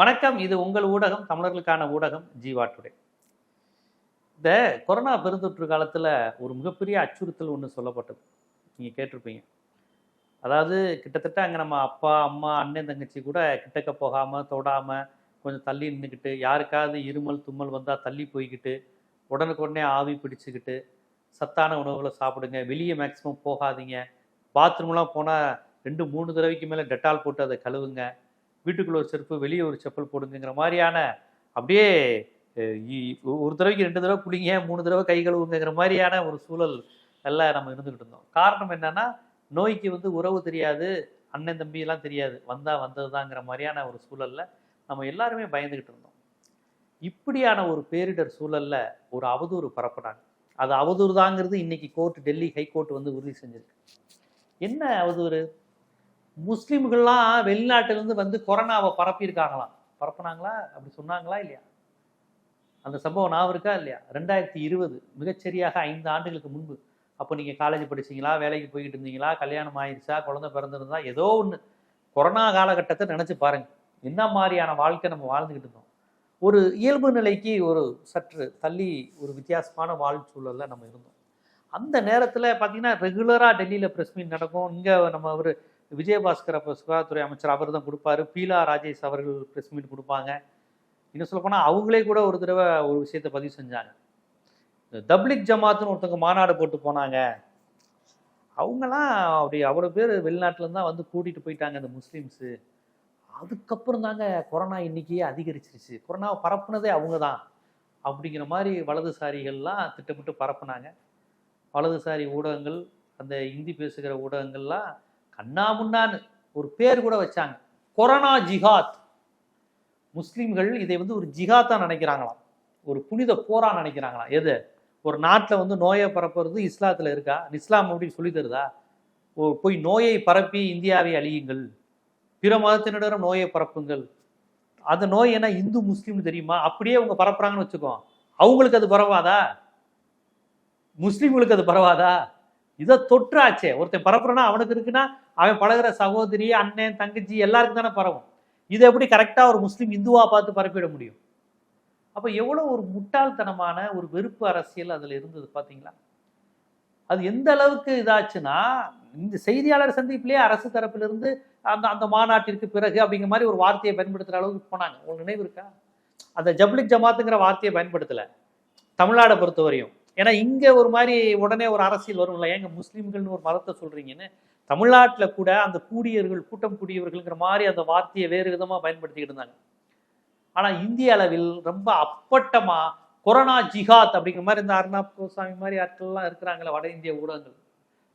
வணக்கம். இது உங்கள் ஊடகம் தமிழர்களுக்கான ஊடகம் ஜீவா டுடே. இந்த கொரோனா பெருந்தொற்று காலத்தில் ஒரு மிகப்பெரிய அச்சுறுத்தல் ஒன்று சொல்லப்பட்டது. நீங்கள் கேட்டிருப்பீங்க. அதாவது கிட்டத்தட்ட அங்கே நம்ம அப்பா அம்மா அண்ணன் தங்கச்சி கூட கிட்டக்க போகாமல் தொடாமல் கொஞ்சம் தள்ளி நின்றுக்கிட்டு யாருக்காவது இருமல் தும்மல் வந்தால் தள்ளி போய்கிட்டு உடனுக்குடனே ஆவி பிடிச்சிக்கிட்டு சத்தான உணவுகளை சாப்பிடுங்க வெளியே மேக்ஸிமம் போகாதீங்க. பாத்ரூம்லாம் போனால் ரெண்டு மூணு தடவைக்கு மேலே டெட்டால் போட்டு அதை கழுவுங்க. வீட்டுக்குள்ள ஒரு செருப்பு வெளியே ஒரு செப்பல் போடுங்கிற மாதிரியான அப்படியே ஒரு தடவைக்கு ரெண்டு தடவை குளிங்க மூணு தடவை கை கழுவுங்கிற மாதிரியான ஒரு சூழல் எல்லாம் நம்ம இருந்துக்கிட்டு இருந்தோம். காரணம் என்னன்னா நோய்க்கு வந்து உறவு தெரியாது அண்ணன் தம்பி எல்லாம் தெரியாது. வந்தா வந்ததுதாங்கிற மாதிரியான ஒரு சூழல்ல நம்ம எல்லாருமே பயந்துகிட்டு இருந்தோம். இப்படியான ஒரு பேரிடர் சூழல்ல ஒரு அவதூறு பரப்புனாங்க. அது அவதூறு தாங்கிறது இன்னைக்கு கோர்ட் டெல்லி ஹைகோர்ட் வந்து உறுதி செஞ்சிருக்கு. என்ன அவதூறு? முஸ்லீம்கள்லாம் வெளிநாட்டிலேருந்து வந்து கொரோனாவை பரப்பியிருக்காங்களாம். பரப்புனாங்களா? அப்படி சொன்னாங்களா இல்லையா? அந்த சம்பவம் நான் இருக்கா இல்லையா? ரெண்டாயிரத்தி இருபது மிகச்சரியாக ஐந்து ஆண்டுகளுக்கு முன்பு. அப்போ நீங்கள் காலேஜ் படிச்சிங்களா? வேலைக்கு போய்கிட்டு இருந்தீங்களா? கல்யாணம் ஆயிடுச்சா குழந்தை பிறந்திருந்தா? ஏதோ ஒன்று கொரோனா காலகட்டத்தை நினச்சி பாருங்கள் என்ன மாதிரியான வாழ்க்கை நம்ம வாழ்ந்துக்கிட்டு இருந்தோம் ஒரு இயல்பு நிலைக்கு ஒரு சற்று தள்ளி ஒரு வித்தியாசமான வாழ்ச்சூழல்ல நம்ம இருந்தோம். அந்த நேரத்தில் பார்த்தீங்கன்னா ரெகுலராக டெல்லியில் ப்ரெஸ் மீட் நடக்கும். இங்கே நம்ம ஒரு விஜயபாஸ்கர் அப்போ சுகாதாரத்துறை அமைச்சர் அவர் தான் கொடுப்பாரு. பீலா ராஜேஷ் அவர்கள் ப்ரெஸ் மீட் கொடுப்பாங்க. இன்னும் சொல்லப்போனால் அவங்களே கூட ஒரு தடவை ஒரு விஷயத்தை பதிவு செஞ்சாங்க. இந்த தப்லிக் ஜமாத்துன்னு ஒருத்தவங்க மாநாடு போட்டு போனாங்க. அவங்கெல்லாம் அப்படி அவ்வளோ பேர் வெளிநாட்டிலேருந்து தான் வந்து கூட்டிகிட்டு போயிட்டாங்க இந்த முஸ்லீம்ஸு. அதுக்கப்புறம் தாங்க கொரோனா எண்ணிக்கையே அதிகரிச்சிருச்சு. கொரோனாவை பரப்புனதே அவங்க தான். அப்படிங்கிற மாதிரி வலதுசாரிகள்லாம் திட்டமிட்டு பரப்புனாங்க. வலதுசாரி ஊடகங்கள் அந்த இந்தி பேசுகிற ஊடகங்கள்லாம் அண்ணா முன்னான்னு ஒரு பேர் கூட வச்சாங்க. கொரோனா ஜிஹாத். முஸ்லீம்கள் இதை வந்து ஒரு ஜிஹாத்தா நினைக்கிறாங்களாம். ஒரு புனித போரா நினைக்கிறாங்களாம். எது? ஒரு நாட்டில் வந்து நோயை பரப்புறது இஸ்லாத்தில் இருக்கா? இஸ்லாம் அப்படின்னு சொல்லி தருதா? ஓ போய் நோயை பரப்பி இந்தியாவை அழியுங்கள். பிற மதத்தினரிடம் நோயை பரப்புங்கள். அந்த நோய் என்ன இந்து முஸ்லீம்னு தெரியுமா? அப்படியே அவங்க பரப்புறாங்கன்னு வச்சுக்கோ. அவங்களுக்கு அது பரவாதா? முஸ்லீம்களுக்கு அது பரவாதா? இதை தொற்றாச்சே. ஒருத்தன் பரப்புறனா அவனுக்கு இருக்குன்னா அவன் பழகுற சகோதரி அண்ணன் தங்கச்சி எல்லாருக்கும் தானே பரவும். இதை எப்படி கரெக்டாக ஒரு முஸ்லீம் இந்துவா பார்த்து பரப்பிட முடியும்? அப்போ எவ்வளோ ஒரு முட்டாள்தனமான ஒரு வெறுப்பு அரசியல் அதில் இருந்தது பார்த்தீங்களா அது எந்த அளவுக்கு இதாச்சுன்னா இந்த செய்தியாளர் சந்திப்பிலேயே அரசு தரப்பிலிருந்து அந்த அந்த மாநாட்டிற்கு பிறகு அப்படிங்கிற மாதிரி ஒரு வார்த்தையை பயன்படுத்துகிற அளவுக்கு போனாங்க. உங்களுக்கு நினைவு இருக்கா? அந்த ஜப்ளிக் ஜமாத்துங்கிற வார்த்தையை பயன்படுத்தலை. தமிழ்நாடை பொறுத்தவரையும். ஏன்னா இங்கே ஒரு மாதிரி உடனே ஒரு அரசியல் வரும்ல. ஏங்க முஸ்லீம்கள்னு ஒரு மதத்தை சொல்கிறீங்கன்னு தமிழ்நாட்டில் கூட அந்த கூடியவர்கள் கூட்டம் கூடியவர்கள்ங்கிற மாதிரி அந்த வார்த்தையை வேறு விதமாக பயன்படுத்திக்கிட்டு இருந்தாங்க. ஆனால் இந்திய அளவில் ரொம்ப அப்பட்டமாக கொரோனா ஜிஹாத் அப்படிங்கிற மாதிரி இந்த அர்ணாப் கோசாமி மாதிரி ஆட்கள்லாம் இருக்கிறாங்களே வட இந்திய ஊடகங்கள்.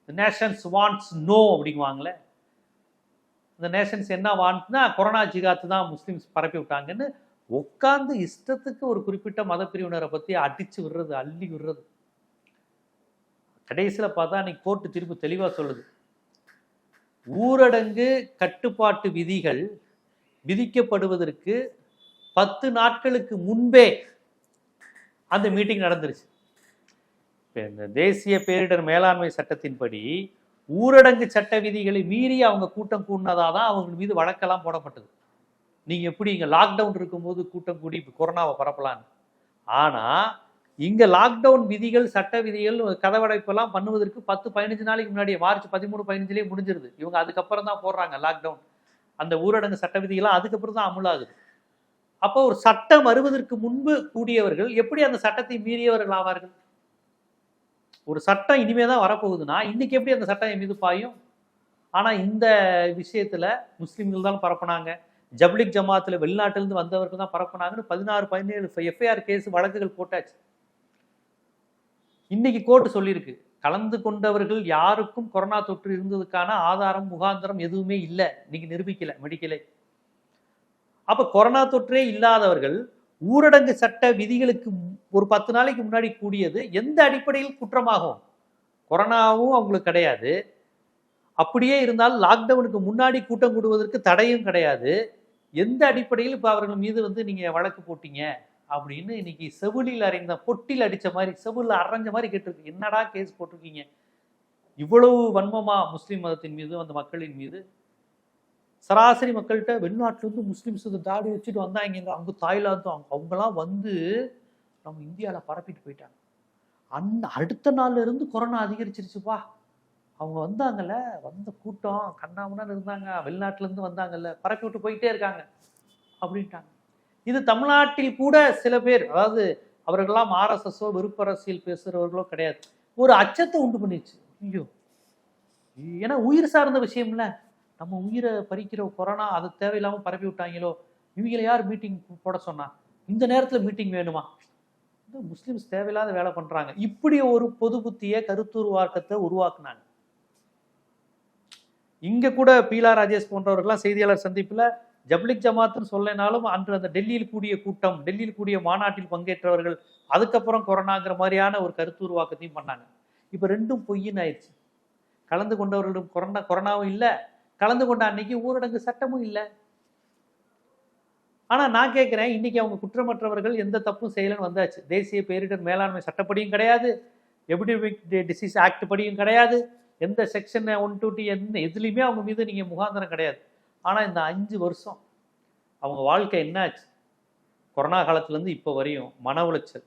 நேஷன்ஸ் வாண்ட்ஸ் நோ அப்படிங்குவாங்களே. இந்த நேஷன்ஸ் என்ன வாண்ட்னா கொரோனா ஜிகாத்து தான் முஸ்லீம்ஸ் பரப்பி விட்டாங்கன்னு உட்காந்து இஷ்டத்துக்கு ஒரு குறிப்பிட்ட மத பிரிவினரை பற்றி அடித்து விடுறது அள்ளி விடுறது. கடைசியில் பார்த்தா அன்னைக்கு கோர்ட்டு திருப்பி தெளிவாக சொல்லுது. ஊரடங்கு கட்டுப்பாட்டு விதிகள் விதிக்கப்படுவதற்கு பத்து நாட்களுக்கு முன்பே அந்த மீட்டிங் நடந்துருச்சு. இந்த தேசிய பேரிடர் மேலாண்மை சட்டத்தின்படி ஊரடங்கு சட்ட விதிகளை மீறி அவங்க கூட்டம் கூடினதாக தான் அவங்க மீது வழக்கெல்லாம் போடப்பட்டது. நீங்கள் எப்படி இங்கே லாக்டவுன் இருக்கும்போது கூட்டம் கூடி இப்போ கொரோனாவை பரப்பலான்னு ஆனால் இங்கே லாக்டவுன் விதிகள் சட்ட விதிகள் கதவடைப்பெல்லாம் பண்ணுவதற்கு பத்து பதினஞ்சு நாளைக்கு முன்னாடியே மார்ச் பதிமூணு பதினஞ்சுலேயே முடிஞ்சிருது. இவங்க அதுக்கப்புறம் தான் போடுறாங்க லாக்டவுன் அந்த ஊரடங்கு சட்ட விதிகள்லாம் அதுக்கப்புறம் தான் அமுலாகுது. அப்போ ஒரு சட்டம் வருவதற்கு முன்பு கூடியவர்கள் எப்படி அந்த சட்டத்தை மீறியவர்கள் ஆவார்கள்? ஒரு சட்டம் இனிமே தான் வரப்போகுதுன்னா இன்னைக்கு எப்படி அந்த சட்டம் என் மீது பாயும்? ஆனால் இந்த விஷயத்தில் முஸ்லீம்கள் தான் பரப்புனாங்க. ஜப்லிக் ஜமாத்தில் வெளிநாட்டிலிருந்து வந்தவர்கள் தான் பரப்புனாங்கன்னு பதினாறு பதினேழு எஃப்ஐஆர் கேஸ் வழக்குகள் போட்டாச்சு. இன்னைக்கு கோர்ட் சொல்லியிருக்கு. கலந்து கொண்டவர்கள் யாருக்கும் கொரோனா தொற்று இருந்ததுக்கான ஆதாரம் முகாந்திரம் எதுவுமே இல்லை. இன்னைக்கு நிரூபிக்கல மெடிக்கலை அப்ப கொரோனா தொற்றே இல்லாதவர்கள் ஊரடங்கு சட்ட விதிகளுக்கு ஒரு பத்து நாளைக்கு முன்னாடி கூடியது எந்த அடிப்படையில் குற்றமாகும்? கொரோனாவும் அவங்களுக்கு கிடையாது. அப்படியே இருந்தால் லாக்டவுனுக்கு முன்னாடி கூட்டம் கூடுவதற்கு தடையும் கிடையாது. எந்த அடிப்படையில் இப்போ அவர்கள் மீது வந்து நீங்கள் வழக்கு போட்டீங்க? அப்படின்னு இன்னைக்கு செவிலில் அரைந்த பொட்டில் அடித்த மாதிரி செவிலில் அரைஞ்ச மாதிரி கேட்டிருக்கு. என்னடா கேஸ் போட்டிருக்கீங்க? இவ்வளவு வன்மமா முஸ்லீம் மதத்தின் மீது அந்த மக்களின் மீது? சராசரி மக்கள்கிட்ட வெளிநாட்டிலேருந்து முஸ்லீம்ஸ் வந்து தாடி வச்சுட்டு வந்தாங்க. இங்க தாய்லாந்தும் தாய்லாந்து அவங்க அவங்கெல்லாம் வந்து நம்ம இந்தியாவில் பரப்பிட்டு போயிட்டாங்க. அந்த அடுத்த நாள்ல இருந்து கொரோனா அதிகரிச்சிருச்சுப்பா. அவங்க வந்தாங்கல்ல வந்த கூட்டம் கண்ணாமண்ணான்னு இருந்தாங்க வெளிநாட்டிலேருந்து வந்தாங்கல்ல பரப்பி விட்டு போயிட்டே இருக்காங்க. அப்படின்ட்டாங்க. இது தமிழ்நாட்டில் கூட சில பேர் அதாவது அவர்கள்லாம் ஆர்எஸ்எஸோ விருப்பரசியல் பேசுகிறவர்களோ கிடையாது. ஒரு அச்சத்தை உண்டு பண்ணிச்சு ஐயோ. ஏன்னா உயிர் சார்ந்த விஷயம்ல நம்ம உயிரை பறிக்கிற கொரோனா அது தேவையில்லாமல் பரப்பி விட்டாங்களோ? இவங்கள யார் மீட்டிங் போட சொன்னா? இந்த நேரத்தில் மீட்டிங் வேணுமா? இந்த முஸ்லீம்ஸ் தேவையில்லாத வேலை பண்றாங்க. இப்படி ஒரு பொது புத்திய கருத்துருவாக்கத்தை உருவாக்குனாங்க. இங்கே கூட பீலா ராஜேஷ் போன்றவர்கள்லாம் செய்தியாளர் சந்திப்பில் ஜப்லிக் ஜமாத்னு சொல்லனாலும் அன்று அந்த டெல்லியில் கூடிய கூட்டம் டெல்லியில் கூடிய மாநாட்டில் பங்கேற்றவர்கள் அதுக்கப்புறம் கொரோனாங்கிற மாதிரியான ஒரு கருத்து உருவாக்கத்தையும் பண்ணாங்க. இப்போ ரெண்டும் பொய்யின்னு ஆயிடுச்சு. கலந்து கொண்டவர்களிடம் கொரோனா கொரோனாவும் இல்லை. கலந்து கொண்ட அன்னைக்கு ஊரடங்கு சட்டமும் இல்லை. ஆனால் நான் கேட்குறேன் இன்றைக்கி அவங்க குற்றமற்றவர்கள் எந்த தப்பும் செய்யலன்னு வந்தாச்சு. தேசிய பேரிடர் மேலாண்மை சட்டப்படியும் கிடையாது. எபிடமிக் டிசீஸ் ஆக்ட் படியும் கிடையாது. எந்த செக்ஷன் ஒன் டூ டி எந்த எதுலேயுமே அவங்க மீது நீங்கள் முகாந்திரம் கிடையாது. ஆனால் இந்த அஞ்சு வருஷம் அவங்க வாழ்க்கை என்னாச்சு? கொரோனா காலத்துலேருந்து இப்போ வரையும் மன உளைச்சல்.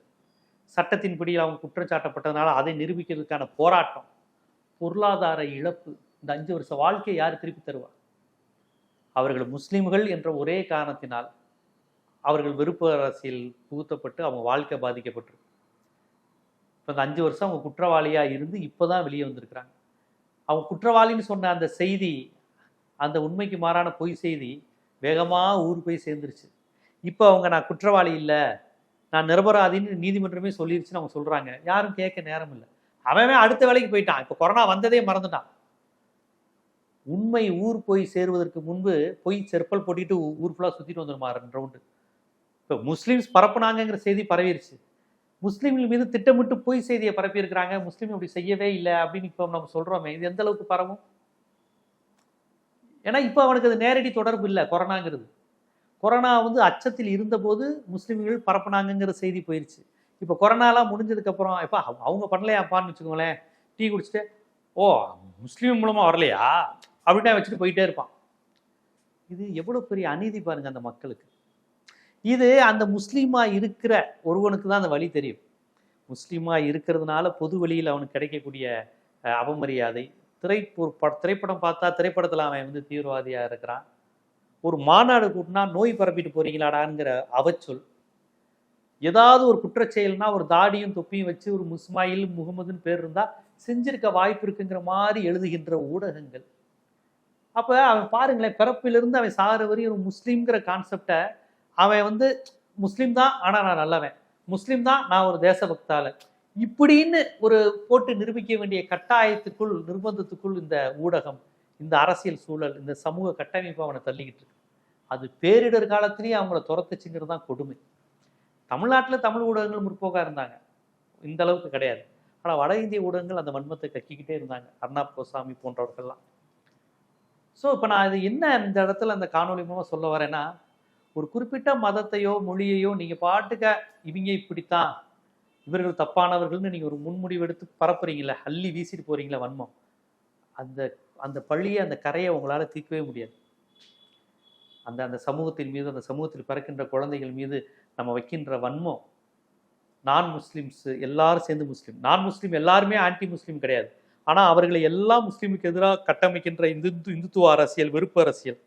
சட்டத்தின்படி அவங்க குற்றச்சாட்டப்பட்டதுனால அதை நிரூபிக்கிறதுக்கான போராட்டம் பொருளாதார இழப்பு இந்த அஞ்சு வருஷ வாழ்க்கையை யார் திருப்பி தருவார் அவர்கள் முஸ்லீம்கள் என்ற ஒரே காரணத்தினால் அவர்கள் வெறுப்பு அரசியல் புகுத்தப்பட்டு அவங்க வாழ்க்கை பாதிக்கப்பட்டிருக்கு. இப்போ இந்த அஞ்சு வருஷம் அவங்க குற்றவாளியாக இருந்து இப்போ தான் வெளியே வந்திருக்கிறாங்க. அவங்க குற்றவாளின்னு சொன்ன அந்த செய்தி அந்த உண்மைக்கு மாறான பொய் செய்தி வேகமாக ஊர் போய் சேர்ந்துருச்சு. இப்போ அவங்க நான் குற்றவாளி இல்லை. நான் நிரபராதின்னு நீதிமன்றமே சொல்லிருச்சுன்னு அவங்க சொல்கிறாங்க யாரும் கேட்க நேரம் இல்லை. அவன் அடுத்த வேலைக்கு போயிட்டான். இப்போ கொரோனா வந்ததே மறந்துட்டான். உண்மை ஊர் போய் சேருவதற்கு முன்பு போய் செருப்பல் போட்டிட்டு ஊ- ஊர் ஃபுல்லாக சுற்றிட்டு வந்துருமா ரெண்டு ரவுண்டு இப்போ முஸ்லீம்ஸ் பரப்புனாங்கங்கிற செய்தி பரவிருச்சு. முஸ்லீம்கள் மீது திட்டமிட்டு பொய் செய்தியை பரப்பியிருக்கிறாங்க. முஸ்லீம் அப்படி செய்யவே இல்லை அப்படின்னு இப்போ நம்ம சொல்கிறோமே இது எந்த அளவுக்கு பரவும்? ஏன்னா இப்போ அவனுக்கு அது நேரடி தொடர்பு இல்லை கொரோனாங்கிறது. கொரோனா வந்து அச்சத்தில் இருந்தபோது முஸ்லீம்கள் பரப்புனாங்கங்கிற செய்தி போயிடுச்சு இப்போ கொரோனாலாம் முடிஞ்சதுக்கப்புறம் இப்போ அவங்க பண்ணலையாப்பான்னு வச்சுக்கோங்களேன் டீ குடிச்சிட்டு ஓ முஸ்லீம் மூலமாக வரலையா? அப்படின்னா வச்சுட்டு போயிட்டே இருப்பான். இது எவ்வளோ பெரிய அநீதி பாருங்க அந்த மக்களுக்கு. இது அந்த முஸ்லீமாக இருக்கிற ஒருவனுக்கு தான் அந்த வழி தெரியும். முஸ்லீமாக இருக்கிறதுனால பொது வழியில் அவனுக்கு கிடைக்கக்கூடிய அவமரியாதை திரை ஒரு ப- திரைப்படம் பார்த்தா திரைப்படத்தில் அவன் வந்து தீவிரவாதியாக இருக்கிறான். ஒரு மாநாடு கூட்டினா நோய் பரப்பிட்டு போறீங்களாடாங்கிற அவச்சொல். ஏதாவது ஒரு குற்றச்செயல்னா ஒரு தாடியும் தொப்பியும் வச்சு ஒரு முஸ்மாயில் முகமதுன்னு பேர் இருந்தா செஞ்சிருக்க வாய்ப்பு இருக்குங்கிற மாதிரி எழுதுகின்ற ஊடகங்கள். அப்போ அவன் பாருங்களேன் பிறப்பிலிருந்து அவன் சாகிற வரையும் ஒரு முஸ்லீம்ங்கிற கான்செப்டை அவன் வந்து முஸ்லீம் தான் ஆனால் நான் நல்லவன். முஸ்லீம் தான் நான் ஒரு தேசபக்தால இப்படின்னு ஒரு போட்டு நிரூபிக்க வேண்டிய கட்டாயத்துக்குள் நிர்பந்தத்துக்குள் இந்த ஊடகம் இந்த அரசியல் சூழல் இந்த சமூக கட்டமைப்பு அவனை தள்ளிக்கிட்டு இருக்கு. அது பேரிடர் காலத்திலேயே அவங்கள துரத்துச்சுங்கிறது தான் கொடுமை. தமிழ்நாட்டில் தமிழ் ஊடகங்கள் முற்போக்காக இருந்தாங்க. இந்த அளவுக்கு கிடையாது. ஆனால் வட இந்திய ஊடகங்கள் அந்த வன்மத்தை கக்கிக்கிட்டே இருந்தாங்க. அர்ணாப் கோசாமி போன்றவர்கள்லாம். ஸோ இப்போ நான் இது என்ன இந்த இடத்துல அந்த காணொளி மூலமாக சொல்ல வரேன்னா ஒரு குறிப்பிட்ட மதத்தையோ மொழியையோ நீங்கள் பாட்டுக்க இவங்க இப்படித்தான் இவர்கள் தப்பானவர்கள்னு நீங்கள் ஒரு முன்முடிவு எடுத்து பரப்புறீங்களே அள்ளி வீசிட்டு போறீங்களே வன்மம். அந்த அந்த பள்ளியை அந்த கரையை உங்களால் தீர்க்கவே முடியாது. அந்த அந்த சமூகத்தின் மீது அந்த சமூகத்தில் பிறக்கின்ற குழந்தைகள் மீது நம்ம வைக்கின்ற வன்மம் நான் முஸ்லிம்ஸ் எல்லாரும் சேர்ந்து முஸ்லீம். நான் முஸ்லீம் எல்லாருமே ஆன்டி முஸ்லீம் கிடையாது. ஆனால் அவர்களை எல்லா முஸ்லீமுக்கு எதிராக கட்டமைக்கின்ற இந்து இந்துத்துவ அரசியல் வெறுப்பு அரசியல்.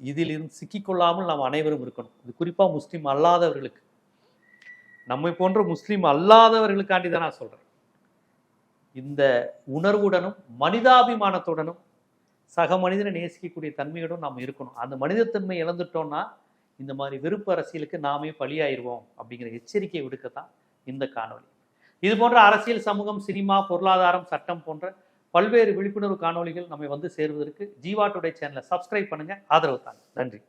இதிலிருந்து சிக்கிக்கொள்ளாமல் நாம் அனைவரும் இருக்கணும். இது குறிப்பாக முஸ்லீம் அல்லாதவர்களுக்கு. நம்மை போன்ற முஸ்லீம் அல்லாதவர்களுக்காண்டி தான் நான் சொல்கிறேன் இந்த உணர்வுடனும் மனிதாபிமானத்துடனும் சக மனிதனை நேசிக்கக்கூடிய தன்மையுடன் நாம் இருக்கணும். அந்த மனிதத்தன்மை இழந்துட்டோம்னா இந்த மாதிரி விருப்ப அரசியலுக்கு நாமே பலியாயிருவோம் அப்படிங்கிற எச்சரிக்கையை விடுக்கத்தான் இந்த காணொளி. இது போன்ற அரசியல் சமூகம் சினிமா பொருளாதாரம் சட்டம் போன்ற பல்வேறு விழிப்புணர்வு காணொளிகள் நம்மை வந்து சேருவதற்கு ஜீவாட்டுடைய சேனலை சப்ஸ்கிரைப் பண்ணுங்க. ஆதரவு தாங்க. நன்றி.